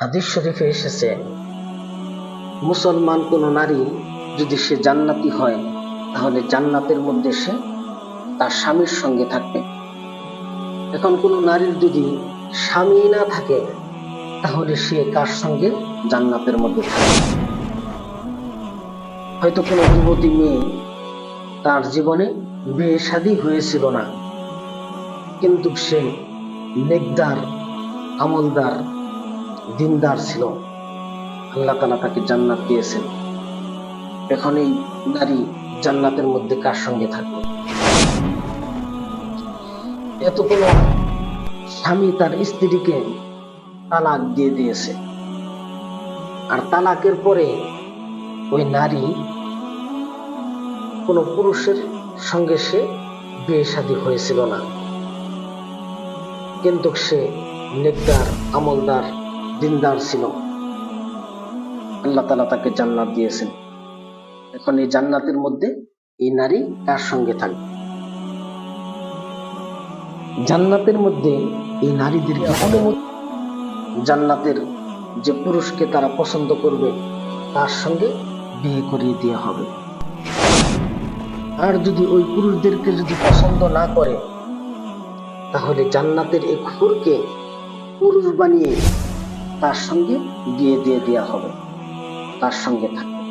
হাদিস শরীফে এসেছে, মুসলমান কোনো নারী যদি সে জান্নাতি হয়, তাহলে জান্নাতের মধ্যে সে তার স্বামীর সঙ্গে থাকবে। এখন কোনো নারীর যদি স্বামী না থাকে, তাহলে সে কার সঙ্গে? জান্নাতের মধ্যে থাকবে। হয়তো কোনো যুবতী মেয়ে তার জীবনে বিয়ে শাদী হয়েছিল না, কিন্তু সে নেকদার, আমলদার দিনদার ছিল। আল্লাহ তালা তাকে জান্নাত দিয়েছেন। এখন এই নারী জান্নাতের মধ্যে কার সঙ্গে থাকবে? এত কোনো স্বামী তার স্ত্রীকে তালাক দিয়ে দিয়েছে। আর তালাকের পরে ওই নারী কোনো পুরুষের সঙ্গে সে বিয়ে হয়েছিল না। কিন্তু সে নেকদার, আমলদার দিনদার ছিল। আল্লাহ তালা তাকে জান্নাত দিয়েছেন। এখন এই জান্নাতের মধ্যে এই নারী কার সঙ্গে থাকবে। জান্নাতের মধ্যে এই অনুমতি, জান্নাতের যে পুরুষকে তারা পছন্দ করবে, তার সঙ্গে বিয়ে করিয়ে দেওয়া হবে। আর যদি ওই পুরুষদেরকে যদি পছন্দ না করে, তাহলে জান্নাতের এই খুরকে পুরুষ বানিয়ে তার সঙ্গে বিয়ে দিয়ে দেওয়া হবে। তার সঙ্গে থাকবে